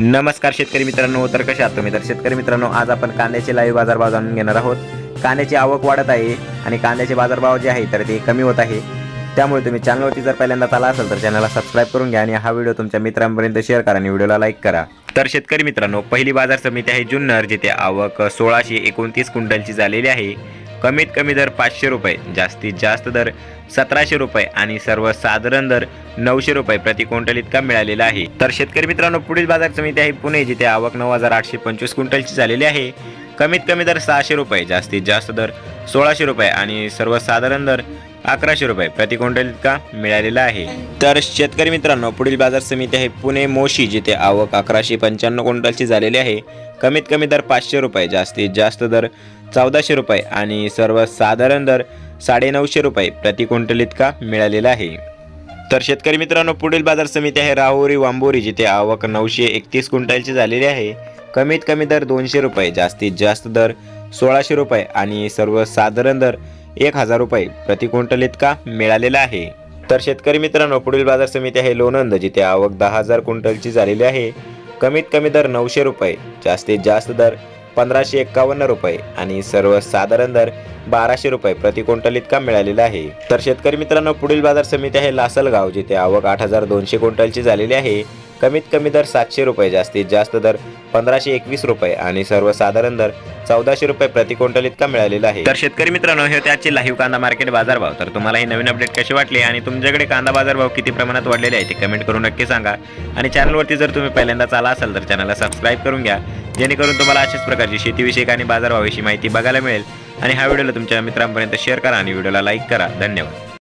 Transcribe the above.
नमस्कार शेतकरी मित्रांनो तर कशा आहात तुम्ही? तर शेतकरी मित्रांनो आज आपण कांद्याचे लाईव्ह बाजारभाव जाणून घेणार आहोत. कांद्याची आवक वाढत आहे आणि कांद्याचे बाजारभाव जे आहे तर ते कमी होत आहे. त्यामुळे तुम्ही चॅनलवरती जर पहिल्यांदा आला असेल तर चॅनलला सबस्क्राईब करून घ्या आणि हा व्हिडिओ तुमच्या मित्रांपर्यंत शेअर करा आणि व्हिडिओला लाईक करा. तर शेतकरी मित्रांनो पहिली बाजार समिती आहे जुन्नर जिथे आवक सोळाशे एकोणतीस क्विंटलची झालेली आहे. कमीत कमी दर पाचशे रुपये जास्तीत जास्त दर सतराशे रुपये आणि सर्वसाधारण दर नऊशे रुपये प्रति क्विंटल इतका मिळालेला आहे. तर शेतकरी मित्रांनो पुढील बाजार समिती आहे पुणे जिथे आवक नऊ हजार आठशे पंचवीस क्विंटलची झालेली आहे. कमीत कमी दर सहाशे रुपये जास्तीत जास्त दर सोळाशे रुपये आणि सर्वसाधारण दर अकराशे रुपये प्रति क्विंटल इतका मिळालेला आहे. तर शेतकरी मित्रांनो पुढील बाजार समिती आहे पुणे मोशी जिथे आवक अकराशे पंच्याण्णव क्विंटलची झालेली आहे. कमीत कमी दर पाचशे रुपये जास्तीत जास्त दर चौदाशे रुपये आणि सर्वसाधारण दर साडेनऊशे रुपये प्रति क्विंटल इतका मिळालेला आहे. तर शेतकरी मित्रांनो पुढील बाजार समिती आहे राहुरी वांबोरी जिथे आवक नऊशे एकतीस क्विंटलची झालेली आहे. कमीत कमी दर दोनशे रुपये जास्तीत जास्त दर सोळाशे रुपये आणि सर्वसाधारण दर एक हजार रुपये प्रति क्विंटल इतका मिळालेला आहे. तर शेतकरी मित्रांनो पुढील बाजार समिती आहे लोणंद जिथे आवक दहा हजार क्विंटलची झालेली आहे. कमीत कमी दर नऊशे रुपये जास्तीत जास्त दर पंधराशे एक्कावन्न रुपये आणि सर्वसाधारण दर बाराशे रुपये प्रति क्विंटल इतका मिळालेला आहे. तर शेतकरी मित्रांनो पुढील बाजार समिती आहे लासलगाव जिथे आवक आठ हजार दोनशे क्विंटलची झालेली आहे. कमीत कमी दर सातशे रुपये जास्तीत जास्त दर पंधराशे एकवीस रुपये आणि सर्वसाधारण दर चौदाशे रुपये प्रति क्विंटल इतका मिळालेला आहे. तर शेतकरी मित्रांनो हे त्याचे लाईव्ह कांदा मार्केट बाजारभाव तर तुम्हाला ही नवीन अपडेट कशी वाटली आणि तुमच्याकडे कांदा बाजारभाव किती प्रमाणात वाढलेले आहे ते कमेंट करून नक्की सांगा. आणि चॅनलवरती जर तुम्ही पहिल्यांदाच आला असाल तर चॅनलला सबस्क्राईब करून घ्या. जेणेकरून तुम्हाला अशाच प्रकारची शेतीविषयक आणि बाजारभावाविषयी माहिती बघायला मिळेल. आणि हा व्हिडिओला तुमच्या मित्रांपर्यंत शेअर करा आणि व्हिडिओला लाईक करा. धन्यवाद.